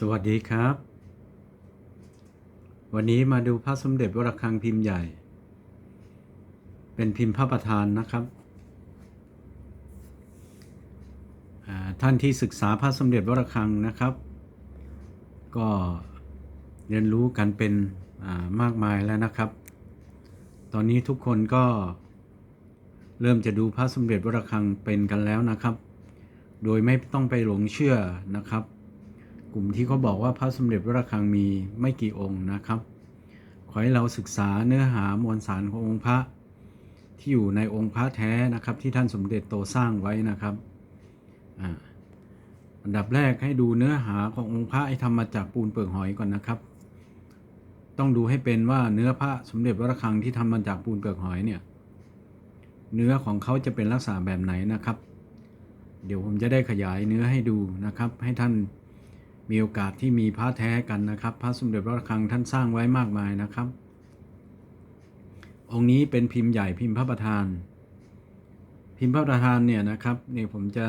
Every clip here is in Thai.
สวัสดีครับ วันนี้มาดูพระสมเด็จวรคังพิมพ์ใหญ่ เป็นพิมพ์พระประธานนะครับ ท่านที่ศึกษาพระสมเด็จวรคังนะครับ ก็เรียนรู้กันเป็นมากมายแล้วนะครับ ตอนนี้ทุกคนก็เริ่มจะดูพระสมเด็จวรคังเป็นกันแล้วนะครับ โดยไม่ต้องไปหลงเชื่อนะครับ ลุ่มที่เขาบอกว่าพระสมเด็จพระระฆังมีไม่กี่องค์นะครับ ขอให้เราศึกษาเนื้อหามวลสารขององค์พระที่อยู่ในองค์พระแท้นะครับ ที่ท่านสมเด็จโตสร้างไว้นะครับอ่าอันดับแรกให้ดูเนื้อหาขององค์พระให้ทำมาจากปูนเปลือกหอยก่อนนะครับ ต้องดูให้เป็นว่าเนื้อพระสมเด็จพระระฆังที่ทำมาจากปูนเปลือกหอยเนี่ย เนื้อของเขาจะเป็นลักษณะแบบไหนนะครับ เดี๋ยวผมจะได้ขยายเนื้อให้ดูนะครับ ให้ท่าน มีโอกาสที่มีพระแท้กันนะครับ พระสมเด็จพระระฆังท่านสร้างไว้มากมายนะครับ องค์นี้เป็นพิมพ์ใหญ่พิมพ์พระประธาน พิมพ์พระประธานเนี่ยนะครับนี่ผมจะ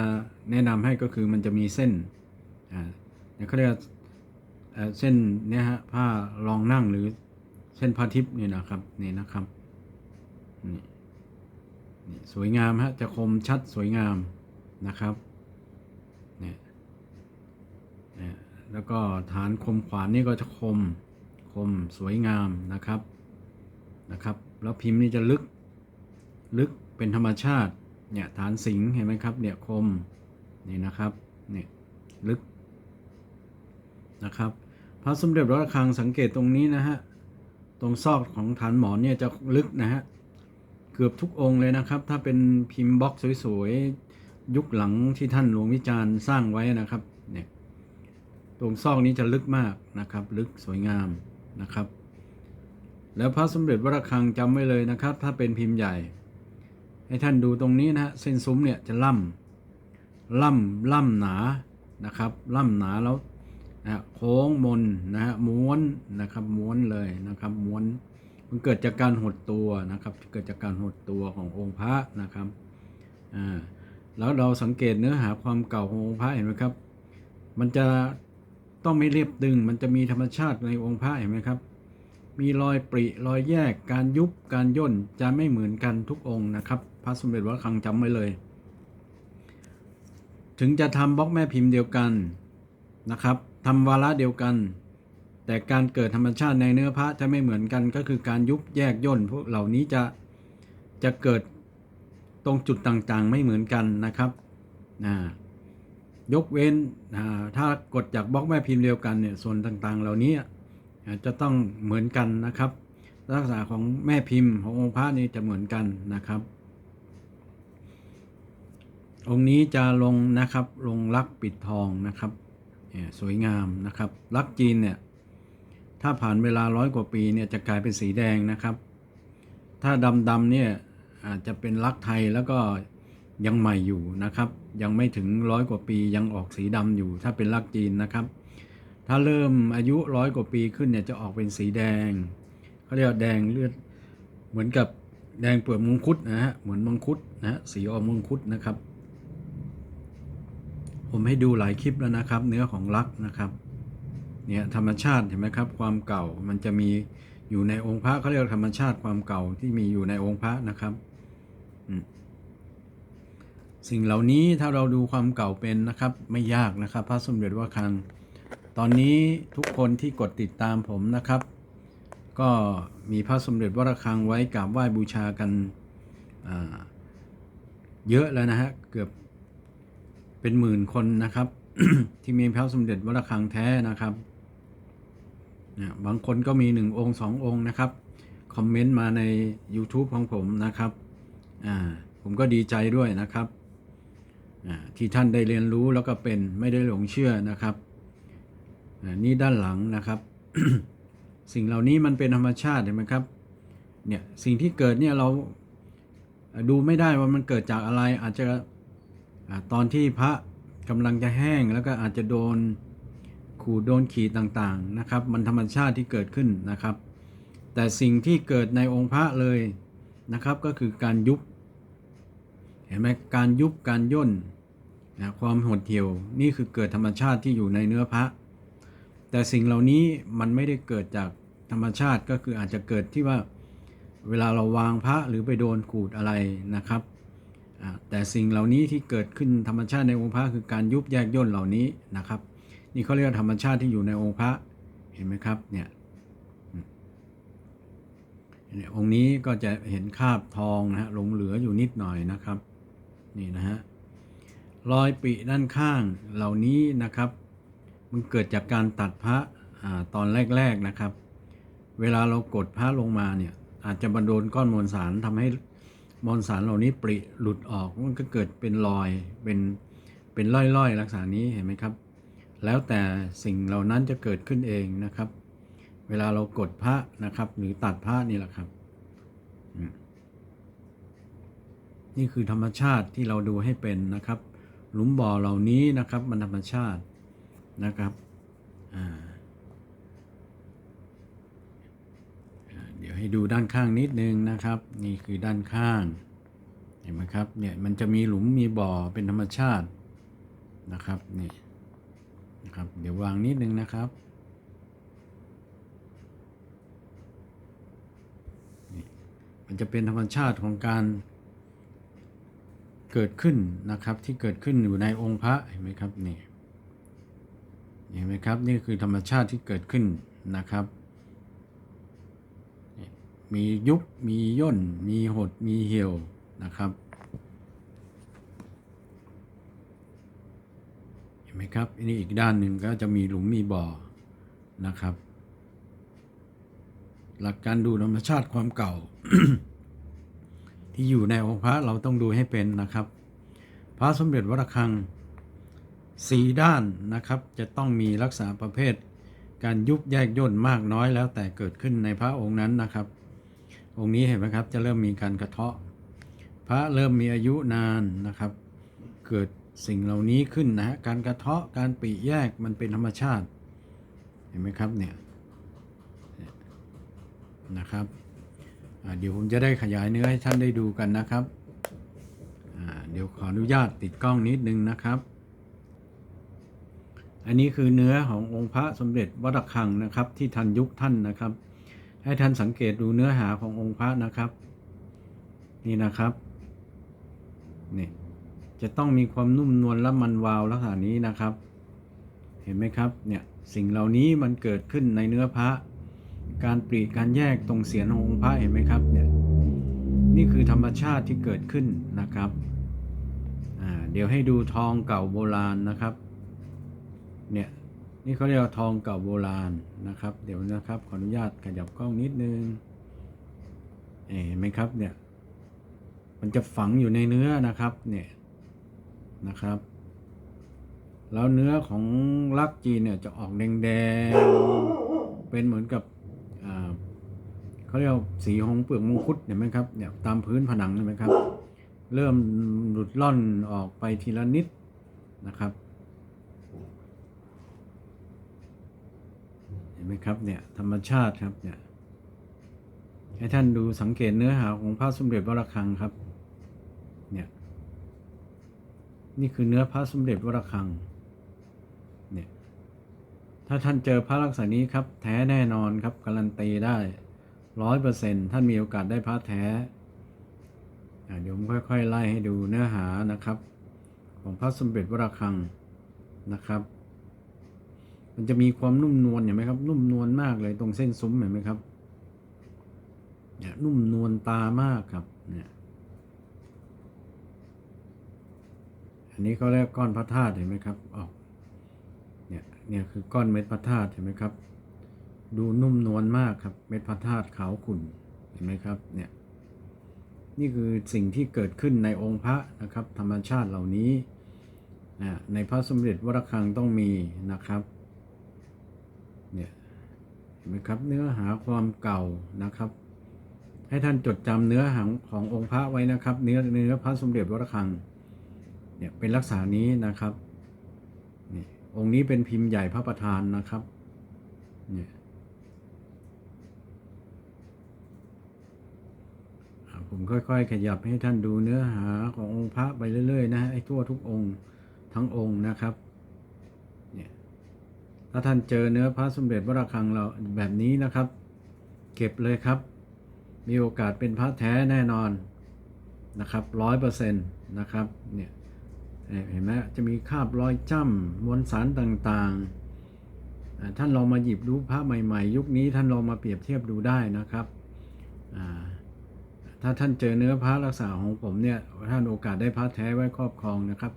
แนะนำให้ก็คือมันจะมีเส้นอ่าเนี่ยเขาเรียกเอ่อเส้นเนี่ยฮะผ้ารองนั่งหรือเส้นผ้าทิพย์เนี่ยนะครับนี่นะครับนี่นี่สวยงามฮะจะคมชัดสวยงามนะครับเนี่ยเนี่ย แล้วก็ฐานคมขวานนี่ก็จะคมคมสวยงามนะครับนะครับ แล้วพิมพ์นี่จะลึกลึกเป็นธรรมชาติเนี่ยฐานสิงห์เห็นไหมครับเนี่ยคมนี่นะครับเนี่ยลึกนะครับ พระสมเด็จพระระฆังสังเกตตรงนี้นะฮะตรงซอกของฐานหมอนเนี่ยจะลึกนะฮะเกือบทุกองค์เลยนะครับ ถ้าเป็นพิมพ์บล็อกสวยๆยุคหลังที่ท่านหลวงวิจารณ์สร้างไว้นะครับเนี่ย ตรงซอกนี้จะลึกมากนะครับ ลึกสวยงามนะครับ แล้วพระสมเด็จวรคังจำไว้เลยนะครับ ถ้าเป็นพิมพ์ใหญ่ ให้ท่านดูตรงนี้นะฮะเส้นซุ้มเนี่ยจะล่ำล่ำล่ำหนานะครับ ล่ำหนาแล้วนะฮะโค้งมนนะฮะม้วนนะครับม้วนเลยนะครับม้วนมันเกิดจากการหดตัวนะครับ เกิดจากการหดตัวขององค์พระนะครับอ่าแล้วเราสังเกตเนื้อหาความเก่าขององค์พระเห็นไหมครับ มันจะ ต้องไม่เรียบดึง มันจะมีธรรมชาติในองค์พระเห็นไหมครับ มีรอยปริรอยแยกการยุบการย่นจะไม่เหมือนกันทุกองค์นะครับ พระสมเด็จวัดระฆังจำไว้เลย ถึงจะทำบล็อกแม่พิมพ์เดียวกันนะครับทำวาระเดียวกัน แต่การเกิดธรรมชาติในเนื้อพระจะไม่เหมือนกันก็คือการยุบแยกย่นพวกเหล่านี้จะจะเกิดตรงจุดต่างๆไม่เหมือนกันนะครับอ่า ยกเว้นอ่าถ้ากดจากบล็อกแม่พิมพ์เดียวกันเนี่ยส่วนต่างๆ เหล่านี้อาจะต้องเหมือนกันนะครับ ลักษณะของแม่พิมพ์ขององค์พระนี่จะเหมือนกันนะครับ องค์นี้จะลงนะครับลงลักปิดทองนะครับเนี่ยสวยงามนะครับลักจีนเนี่ยถ้าผ่านเวลาร้อยกว่าปีเนี่ยจะกลายเป็นสีแดงนะครับ ถ้าดำดำๆเนี่ยอาจจะเป็นลักไทยแล้วก็ ยังใหม่อยู่นะครับ ยังไม่ถึงร้อยกว่าปียังออกสีดำอยู่ ถ้าเป็นลักจีนนะครับ ถ้าเริ่มอายุร้อยกว่าปีขึ้นเนี่ยจะออกเป็นสีแดงเขาเรียกแดงเลือดเหมือนกับแดงเปลือกมังคุดนะฮะเหมือนมังคุดนะฮะสีออกมังคุดนะครับ ผมให้ดูหลายคลิปแล้วนะครับ เนื้อของลักนะครับเนี่ยธรรมชาติเห็นไหมครับความเก่ามันจะมีอยู่ในองค์พระเขาเรียกธรรมชาติความเก่าที่มีอยู่ในองค์พระนะครับ อืม สิ่งเหล่านี้ถ้าเราดูความเก่าเป็นนะครับไม่ยากนะครับ พระสมเด็จวัดระฆัง ตอนนี้ทุกคนที่กดติดตามผมนะครับ ก็มีพระสมเด็จวระฆังไว้กราบไหว้บูชากันเยอะแล้วนะฮะเกือบเป็นหมื่นคนนะครับ ที่มีพระสมเด็จวระฆังแท้นะครับนี่ยบางคนก็มีหนึ่งองค์สององค์นะครับ คอมเมนต์มาใน YouTube ของผมนะครับ อ่า ผมก็ดีใจด้วยนะครับ ที่ท่านได้เรียนรู้แล้วก็เป็นไม่ได้หลงเชื่อนะครับนี่ด้านหลังนะครับ สิ่งเหล่านี้มันเป็นธรรมชาติเห็นไหมครับเนี่ยสิ่งที่เกิดเนี่ยเราดูไม่ได้ว่ามันเกิดจากอะไรอาจจะอาตอนที่พระกำลังจะแห้งแล้วก็อาจจะโดนขูดโดนขีดต่างๆนะครับ มันธรรมชาติที่เกิดขึ้นนะครับ แต่สิ่งที่เกิดในองค์พระเลยนะครับก็คือการยุบเห็นไหมการยุบการย่น นะความหดเหี่ยวนี่คือเกิดธรรมชาติที่อยู่ในเนื้อพระ แต่สิ่งเหล่านี้มันไม่ได้เกิดจากธรรมชาติก็คืออาจจะเกิดที่ว่าเวลาเราวางพระหรือไปโดนขูดอะไรนะครับ แต่สิ่งเหล่านี้ที่เกิดขึ้นธรรมชาติในองค์พระคือการยุบแยกย่นเหล่านี้นะครับ นี่เขาเรียกว่าธรรมชาติที่อยู่ในองค์พระเห็นไหมครับเนี่ยองค์นี้ก็จะเห็นคาบทองนะฮะหลงเหลืออยู่นิดหน่อยนะครับ นี่นะฮะ รอยปิด้านข้างเหล่านี้นะครับ มันเกิดจากการตัดพระอตอนแรกๆนะครับ เวลาเรากดพระลงมาเนี่ยอาจจะบันโดนก้อนมวลสารทำให้มวลสารเหล่านี้ปริหลุดออกมันก็เกิดเป็นรอยเป็นเป็นล่อยๆลักษณะนี้เห็นไหมครับ แล้วแต่สิ่งเหล่านั้นจะเกิดขึ้นเองนะครับ เวลาเรากดพระนะครับ หรือตัดพระนี่แหละครับนี่คือธรรมชาติที่เราดูให้เป็นนะครับ หลุมบ่อเหล่านี้นะครับมันธรรมชาตินะครับเดี๋ยวให้ดูด้านข้างนิดนึงนะครับ นี่คือด้านข้างเห็นไหมครับเนี่ยมันจะมีหลุมมีบ่อเป็นธรรมชาตินะครับนี่นะครับเดี๋ยววางนิดนึงนะครับนี่มันจะเป็นธรรมชาติของการ เกิดขึ้นนะครับที่เกิดขึ้นอยู่ในองค์พระเห็นไหมครับนี่เห็นไหมครับนี่คือธรรมชาติที่เกิดขึ้นนะครับ มียุบมีย่น มีหดมีเหี่ยวนะครับเห็นไหมครับอันนี้อีกด้านหนึ่งก็จะมีหลุมมีบ่อนะครับ หลักการดูธรรมชาติความเก่า ที่อยู่ในองค์พระเราต้องดูให้เป็นนะครับ พระสมเด็จวัดระฆังสีด้านนะครับ จะต้องมีลักษณะประเภท การยุบแยกย่นมากน้อยแล้วแต่เกิดขึ้นในพระองค์นั้นนะครับ องค์นี้เห็นไหมครับจะเริ่มมีการกระเทาะ พระเริ่มมีอายุนานนะครับ เกิดสิ่งเหล่านี้ขึ้นนะฮะการกระเทาะการปริแยกมันเป็นธรรมชาติ เห็นไหมครับเนี่ยนะครับ เดี๋ยวผมจะได้ขยายเนื้อให้ท่านได้ดูกันนะครับ เดี๋ยวขออนุญาตติดกล้องนิดนึงนะครับ อันนี้คือเนื้อขององค์พระสมเด็จวัดระฆังนะครับ ที่ทันยุคท่านนะครับ ให้ท่านสังเกตดูเนื้อหาขององค์พระนะครับ นี่นะครับนี่จะต้องมีความนุ่มนวลและมันวาวลักษณะนี้นะครับ เห็นไหมครับเนี่ยสิ่งเหล่านี้มันเกิดขึ้นในเนื้อพระ การปรีการแยกตรงเสียงขององค์พระเห็นไหมครับเนี่ยนี่คือธรรมชาติที่เกิดขึ้นนะครับเดี๋ยวให้ดูทองเก่าโบราณนะครับเนี่ยนี่เขาเรียกว่าทองเก่าโบราณนะครับ เดี๋ยวนะครับขออนุญาตขยับกล้องนิดนึงเห็นไหมครับเนี่ยมันจะฝังอยู่ในเนื้อนะครับเนี่ยนะครับแล้วเนื้อของลักจีนเนี่ยจะออกแดงๆเป็นเหมือนกับ เขาเรียกสีของเปลือกมงคุดเห็นไหมครับเนี่ยตามพื้นผนังเห็นไหมครับ เริ่มหลุดล่อนออกไปทีละนิดนะครับ เห็นไหมครับเนี่ยธรรมชาติครับเนี่ยให้ท่านดูสังเกตเนื้อหาของพระสมเด็จวรคังครับ เนี่ยนี่คือเนื้อพระสมเด็จวรคังเนี่ยถ้าท่านเจอพระลักษณะนี้ครับ แท้แน่นอนครับการันตีได้ ร้อยเปอร์เซ็นต์ท่านมีโอกาสได้พระแท้เดี๋ยวผมค่อยๆ ไล่ให้ดูเนื้อหานะครับ ของพระสมเด็จวรคังนะครับ มันจะมีความนุ่มนวลเห็นไหมครับ นุ่มนวลมากเลยตรงเส้นซุ้มเห็นไหมครับเนี่ยนุ่มนวลตามากครับเนี่ยอันนี้เขาเรียกก้อนพระธาตุเห็นไหมครับออกเนี่ยเนี่ยคือก้อนเม็ดพระธาตุเห็นไหมครับ ดูนุ่มนวลมากครับ เม็ดพระธาตุขาวขุ่นเห็นไหมครับเนี่ยนี่คือสิ่งที่เกิดขึ้นในองค์พระนะครับ ธรรมชาติเหล่านี้นะในพระสมเด็จวรคังต้องมีนะครับเนี่ยเห็นไหมครับเนื้อหาความเก่านะครับ ให้ท่านจดจำเนื้อหาขององค์พระไว้นะครับ เนื้อเนื้อพระสมเด็จวรคังเนี่ยเป็นลักษณะนี้นะครับนี่องค์นี้เป็นพิมพ์ใหญ่พระประธานนะครับเนี่ยอ่า ผมค่อยๆ ขยับให้ท่านดูเนื้อหาขององค์พระไปเรื่อยๆนะฮะไอ้ทั่วทุกองค์ทั้งองค์นะครับเนี่ยถ้าท่านเจอเนื้อพระสมเด็จวระฆังเราแบบนี้นะครับ เก็บเลยครับ มีโอกาสเป็นพระแท้แน่นอนนะครับร้อยเปอร์เซ็นต์นะครับเนี่ยเห็นไหมจะมีคาบรอยจ้ำมวลสารต่างๆ ท่านลองมาหยิบดูพระใหม่ ๆ ยุคนี้ท่านลองมาเปรียบเทียบดูได้นะครับอ่า ถ้าท่านเจอเนื้อพระรักษาของผมเนี่ยท่านโอกาสได้พระแท้ไว้ครอบครองนะครับ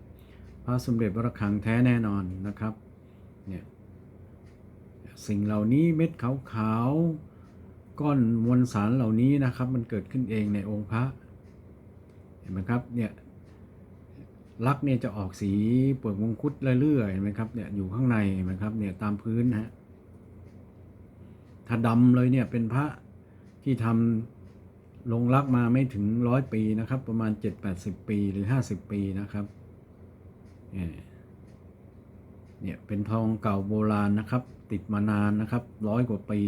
พระสมเด็จพระฆังแท้แน่นอนนะครับเนี่ยสิ่งเหล่านี้เม็ดขาวๆก้อนมวลสารเหล่านี้นะครับ มันเกิดขึ้นเองในองค์พระเห็นไหมครับเนี่ยลักเนี่ยจะออกสีเปลือกมงคุดเรื่อยๆเห็นไหมครับเนี่ยอยู่ข้างในเห็นไหมครับเนี่ยตามพื้นนะฮะถ้าดำเลยเนี่ยเป็นพระที่ทำ ลงลักมาไม่ถึงร้อยปีนะครับ ประมาณ7-80ปีหรือ50ปีนะครับเนี่ยเป็นทองเก่าโบราณนะครับ ติดมานานนะครับร้อยกว่าปี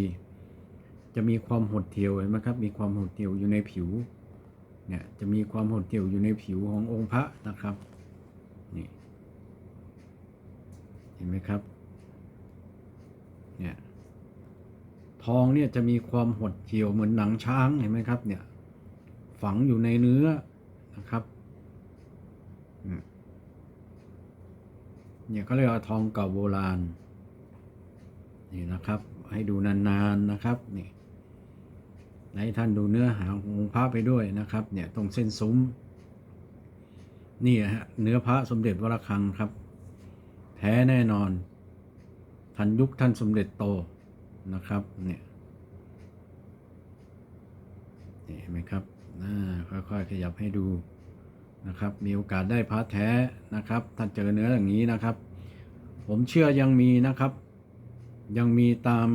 จะมีความหดเหี่ยวเห็นไหมครับ มีความหดเหี่ยวอยู่ในผิวเนี่ยจะมีความหดเหี่ยวอยู่ในผิวขององค์พระนะครับนี่เห็นไหมครับเนี่ย ทองเนี่ยจะมีความหดเหี่ยวเหมือนหนังช้างเห็นไหมครับ เนี่ย ฝังอยู่ในเนื้อนะครับเนี่ยเขาเรียกว่าทองเก่าโบราณนี่นะครับ ให้ดูนานๆนะครับนี่ให้ท่านดูเนื้อหาของพระไปด้วยนะครับ เนี่ยตรงเส้นซุ้มนี่ฮะเนื้อพระสมเด็จวรคังครับ แท้แน่นอน ทันยุคท่านสมเด็จโต นะครับเนี่ยเห็นไหมครับอ่าค่อยๆขยับให้ดูนะครับ มีโอกาสได้พระแท้นะครับถ้าเจอเนื้ออย่างนี้นะครับ ผมเชื่อยังมีนะครับ ยังมีตาม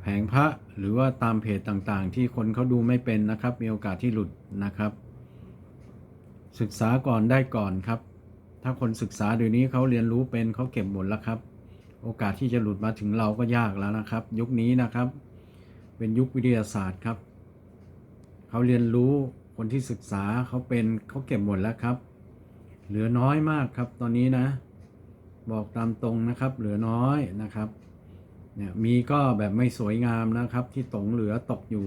แผงพระหรือว่าตามเพจต่างๆ ที่คนเขาดูไม่เป็นนะครับ มีโอกาสที่หลุดนะครับ ศึกษาก่อนได้ก่อนครับ ถ้าคนศึกษาเดี๋ยวนี้เขาเรียนรู้เป็นเขาเก็บหมดแล้วครับ โอกาสที่จะหลุดมาถึงเราก็ยากแล้วนะครับ ยุคนี้นะครับ เป็นยุควิทยาศาสตร์ครับ เขาเรียนรู้คนที่ศึกษาเขาเป็นเขาเก็บหมดแล้วครับ เหลือน้อยมากครับ ตอนนี้นะ บอกตามตรงนะครับ เหลือน้อยนะครับเนี่ยมีก็แบบไม่สวยงามนะครับ ที่ตงเหลือตกอยู่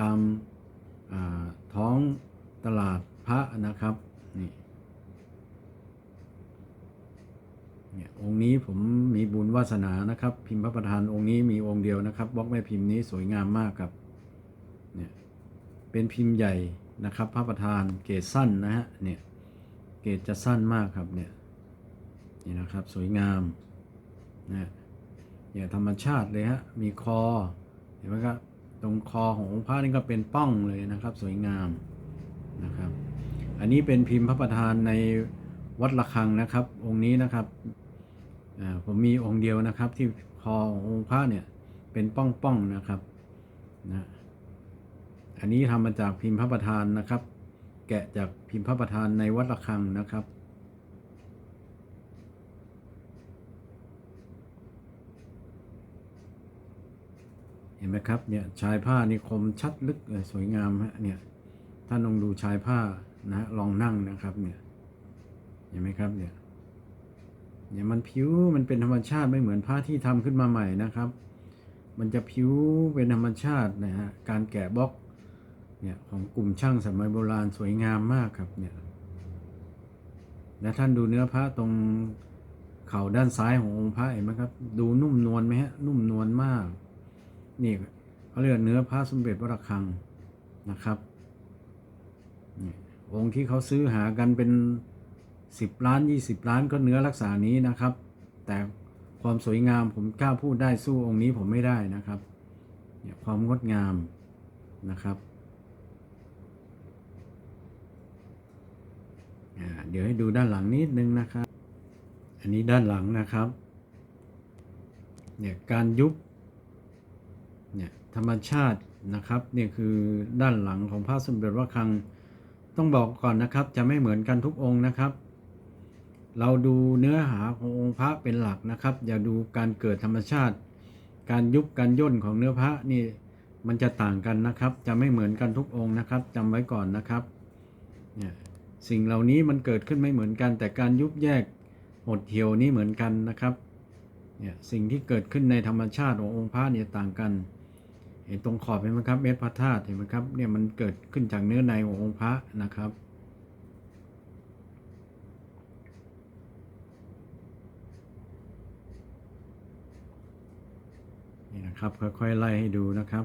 ตามาท้องตลาดพระนะครับนี่ เนี่ยองค์นี้ผมมีบุญวาสนานะครับ พิมพ์พระประธานองค์นี้มีองค์เดียวนะครับบล็อกแม่พิมพ์นี้สวยงามมากครับเนี่ยเป็นพิมพ์ใหญ่นะครับ พระประธานเกรดสั้นนะฮะเนี่ยเกรดจะสั้นมากครับเนี่ยนี่นะครับสวยงามนะเนี่ยธรรมชาติเลยฮะมีคอเห็นไหมครับตรงคอขององค์พระนี่ก็เป็นป้องเลยนะครับ สวยงามนะครับ อันนี้เป็นพิมพ์พระประธานในวัดระฆังนะครับ องค์นี้นะครับ ผมมีองค์เดียวนะครับ ที่คอองค์พระเนี่ยเป็นป้องป้องๆนะครับนะอันนี้ทำมาจากพิมพ์พระประธานนะครับ แกะจากพิมพ์พระประธานในวัดระฆังนะครับเห็นไหมครับเนี่ยชายผ้านี่คมชัดลึกเลยสวยงามฮะเนี่ยท่านลองดูชายผ้านะลองนั่งนะครับเนี่ยเห็นไหมครับเนี่ย เนี่ยมันผิวมันเป็นธรรมชาติไม่เหมือนผ้าที่ทำขึ้นมาใหม่นะครับ มันจะผิวเป็นธรรมชาตินะฮะการแกะบล็อกเนี่ยของกลุ่มช่างสมัยโบราณสวยงามมากครับเนี่ยและท่านดูเนื้อผ้าตรงเข่าด้านซ้ายขององค์พระเห็นไหมครับ ดูนุ่มนวลไหมฮะนุ่มนวลมากนี่เขาเรียกเนื้อพระสมเด็จพระระฆังนะครับองค์ที่เขาซื้อหากันเป็น สิบล้านยี่สิบล้านก็เนื้อรักษานี้นะครับ แต่ความสวยงามผมกล้าพูดได้สู้องค์นี้ผมไม่ได้นะครับเนี่ยความงดงามนะครับเดี๋ยวให้ดูด้านหลังนิดนึงนะครับ อันนี้ด้านหลังนะครับ เนี่ยการยุบ เนี่ยธรรมชาตินะครับเนี่ยคือด้านหลังของพระสมเด็จพระคลัง ต้องบอกก่อนนะครับ จะไม่เหมือนกันทุกองค์นะครับ เราดูเนื้อหาขององค์พระเป็นหลักนะครับ อย่าดูการเกิดธรรมชาติ การยุบการย่นของเนื้อพระนี่มันจะต่างกันนะครับ จะไม่เหมือนกันทุกองค์นะครับจำไว้ก่อนนะครับเนี่ยสิ่งเหล่านี้มันเกิดขึ้นไม่เหมือนกัน แต่การยุบแยกหดเหี่ยวนี่เหมือนกันนะครับเนี่ยสิ่งที่เกิดขึ้นในธรรมชาติขององค์พระเนี่ยต่างกันเห็นตรงขอบเห็นไหมครับเม็ดพระธาตุเห็นไหมครับเนี่ยมันเกิดขึ้นจากเนื้อในขององค์พระนะครับ นะครับ ค่อยๆไล่ให้ดูนะครับ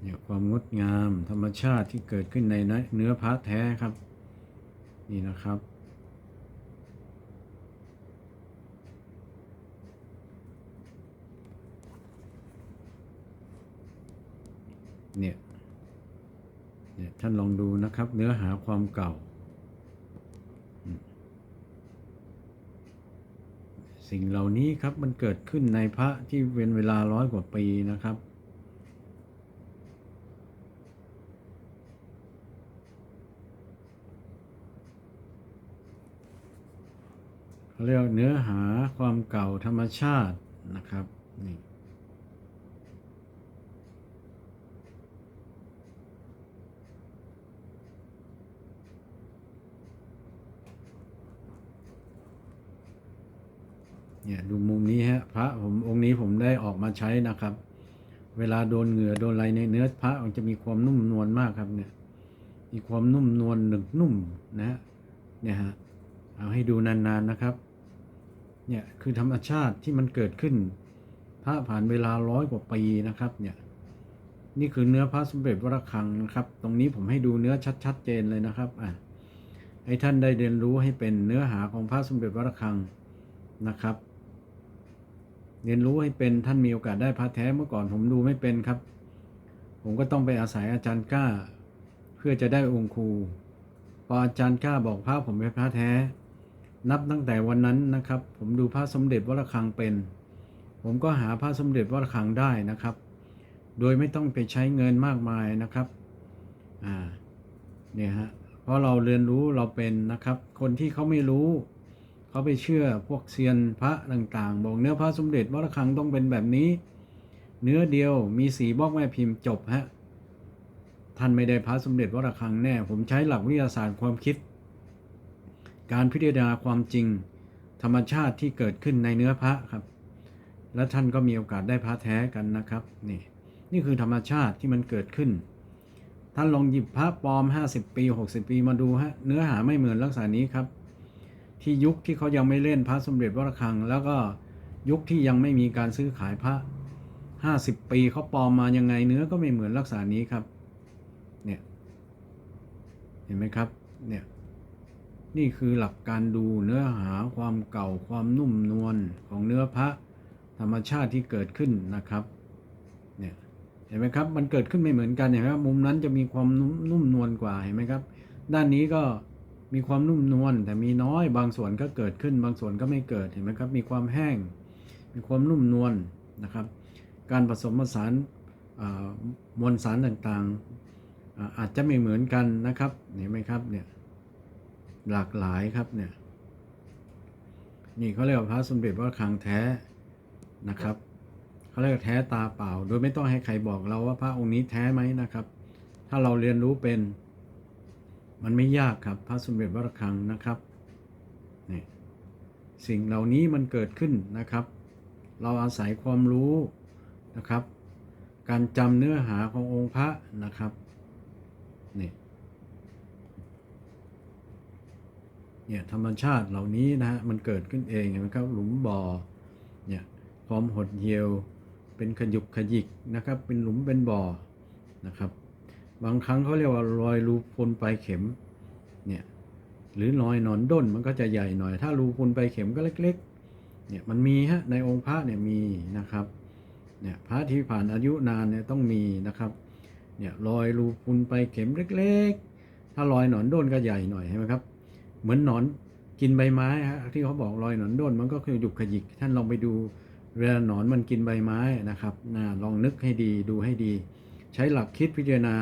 เนี่ยความงดงามธรรมชาติที่เกิดขึ้นในเนื้อพระแท้ครับ นี่นะครับเนี่ย เนี่ย ท่านลองดูนะครับ เนื้อหาความเก่า สิ่งเหล่านี้ครับมันเกิดขึ้นในพระที่เป็นเวลาร้อยกว่าปีนะครับเขาเรียกเนื้อหาความเก่าธรรมชาตินะครับนี่ เนี่ยดูมุมนี้ฮะพระผมองค์นี้ผมได้ออกมาใช้นะครับ เวลาโดนเหงื่อโดนอะไรในเนื้อพระมันจะมีความนุ่มนวลมากครับเนี่ยมีความนุ่มนวลหนึบนุ่มนะฮะเนี่ยฮะเอาให้ดูนานๆนะครับ เนี่ยคือธรรมชาติที่มันเกิดขึ้น พระผ่านเวลาร้อยกว่าปีนะครับ เนี่ย นี่คือเนื้อพระสมเด็จวรคังนะครับ ตรงนี้ผมให้ดูเนื้อชัดๆเจนเลยนะครับอะให้ท่านได้เรียนรู้ให้เป็นเนื้อหาของพระสมเด็จวรคังนะครับ เรียนรู้ให้เป็นท่านมีโอกาสได้พระแท้เมื่อก่อนผมดูไม่เป็นครับ ผมก็ต้องไปอาศัยอาจารย์ก้า เพื่อจะได้องค์ครูพออาจารย์ก้าบอกพระผมเป็นพระแท้ นับตั้งแต่วันนั้นนะครับ ผมดูพระสมเด็จวัดระฆังเป็น ผมก็หาพระสมเด็จวัดระฆังได้นะครับ โดยไม่ต้องไปใช้เงินมากมายนะครับอ่าเนี่ยฮะเพราะเราเรียนรู้เราเป็นนะครับ คนที่เขาไม่รู้ เขาไปเชื่อพวกเซียนพระต่างๆ บอกเนื้อพระสมเด็จวัดระฆังต้องเป็นแบบนี้ เนื้อเดียวมีสีบล็อกแม่พิมพ์จบฮะท่านไม่ได้พระสมเด็จวัดระฆังแน่ ผมใช้หลักวิทยาศาสตร์ความคิด การพิจารณาความจริง ธรรมชาติที่เกิดขึ้นในเนื้อพระครับ และท่านก็มีโอกาสได้พระแท้กันนะครับนี่นี่คือธรรมชาติที่มันเกิดขึ้นท่านลองหยิบพระปลอม 50 ปี 60 ปีมาดูฮะ เนื้อหาไม่เหมือนลักษณะนี้ครับ ที่ยุคที่เขายังไม่เล่นพระสมเด็จวัดระฆัง แล้วก็ยุคที่ยังไม่มีการซื้อขายพระ 50 ปีเขาปลอมมายังไงเนื้อก็ไม่เหมือนลักษณะนี้ครับ เนี่ย เห็นไหมครับ เนี่ย นี่คือหลักการดูเนื้อหาความเก่าความนุ่มนวลของเนื้อพระธรรมชาติที่เกิดขึ้นนะครับ เนี่ยเห็นไหมครับ มันเกิดขึ้นไม่เหมือนกันเห็นไหมครับมุมนั้นจะมีความนุ่มนุ่มนวลกว่าเห็นไหมครับ ด้านนี้ก็ มีความนุ่มนวลแต่มีน้อยบางส่วนก็เกิดขึ้น บางส่วนก็ไม่เกิดเห็นไหมครับ มีความแห้ง มีความนุ่มนวลนะครับ การผสมผสานมวลสารต่างๆ อาอาจจะไม่เหมือนกันนะครับเห็นไหมครับเนี่ยหลากหลายครับเนี่ยนี่เขาเรียกว่าพระสมเด็จวัดระฆังแท้นะครับเขาเรียกแท้ตาเปล่า โดยไม่ต้องให้ใครบอกเราว่าพระองค์นี้แท้ไหมนะครับ ถ้าเราเรียนรู้เป็น มันไม่ยากครับพระสมเด็จวัดระฆังนะครับนี่สิ่งเหล่านี้มันเกิดขึ้นนะครับ เราอาศัยความรู้นะครับ การจำเนื้อหาขององค์พระนะครับนี่เนี่ยธรรมชาติเหล่านี้นะฮะมันเกิดขึ้นเองเห็นไหมครับหลุมบ่อเนี่ยความหดเหี่ยวเป็นขยุกขยิกนะครับ เป็นหลุมเป็นบ่อนะครับ บางครั้งเขาเรียกว่ารอยรูพุนปลายเข็มเนี่ยหรือรอยหนอนด้นมันก็จะใหญ่หน่อย ถ้ารูพุนปลายเข็มก็เล็กๆเนี่ยมันมีฮะในองค์พระเนี่ยมีนะครับเนี่ยพระที่ผ่านอายุนานเนี่ยต้องมีนะครับเนี่ยรอยรูพุนปลายเข็มเล็ก ๆ ถ้ารอยหนอนด้นก็ใหญ่หน่อยใช่ไหมครับเหมือนหนอนกินใบไม้ฮะที่เขาบอกรอยหนอนด้นมันก็คือหยุกขยิกท่านลองไปดูเวลาหนอนมันกินใบไม้นะครับนะลองนึกให้ดีดูให้ดี ใช้หลักคิดพิจารณา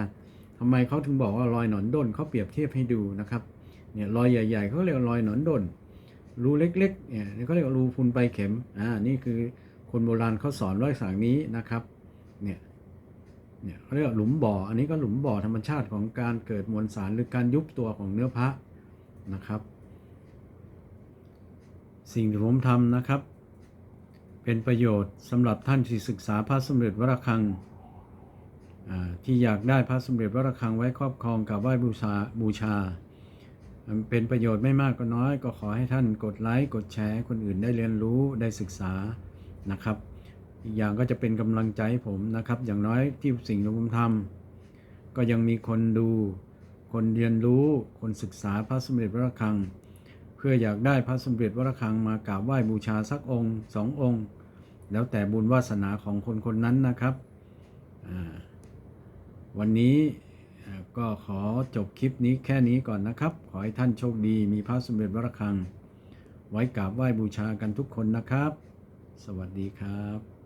ทำไมเขาถึงบอกว่ารอยหนอนด้นเขาเปรียบเทียบให้ดูนะครับเนี่ยรอยใหญ่ ๆเขาเรียกว่ารอยหนอนด้นรูเล็กๆเนี่ยเขาเรียกว่ารูพุนใบเข็มอ่านี่คือคนโบราณเขาสอนร้อยสางนี้นะครับเนี่ยเนี่ยเขาเรียกว่าหลุมบ่อ อันนี้ก็หลุมบ่อธรรมชาติของการเกิดมวลสารหรือการยุบตัวของเนื้อพระนะครับ สิ่งที่ผมทำนะครับ เป็นประโยชน์สำหรับท่านที่ศึกษาพระสมเด็จวรคัง ที่อยากได้พระสมเด็จวรคังไว้ครอบครองกับไหว้บูชาบูชา เป็นประโยชน์ไม่มากก็น้อย ก็ขอให้ท่านกดไลค์กดแชร์คนอื่นได้เรียนรู้ได้ศึกษานะครับ อีกอย่างก็จะเป็นกำลังใจให้ผมนะครับ อย่างน้อยที่สิ่งที่ผมทำก็ยังมีคนดู คนเรียนรู้คนศึกษาพระสมเด็จพระคัง เพื่ออยากได้พระสมเด็จพระคังมากราบไหว้บูชาสักองค์สององค์ แล้วแต่บุญวาสนาของคนคนนั้นนะครับอ่า วันนี้ก็ขอจบคลิปนี้แค่นี้ก่อนนะครับ ขอให้ท่านโชคดีมีพระสมเด็จวรคัง ไว้กราบไหว้บูชากันทุกคนนะครับ สวัสดีครับ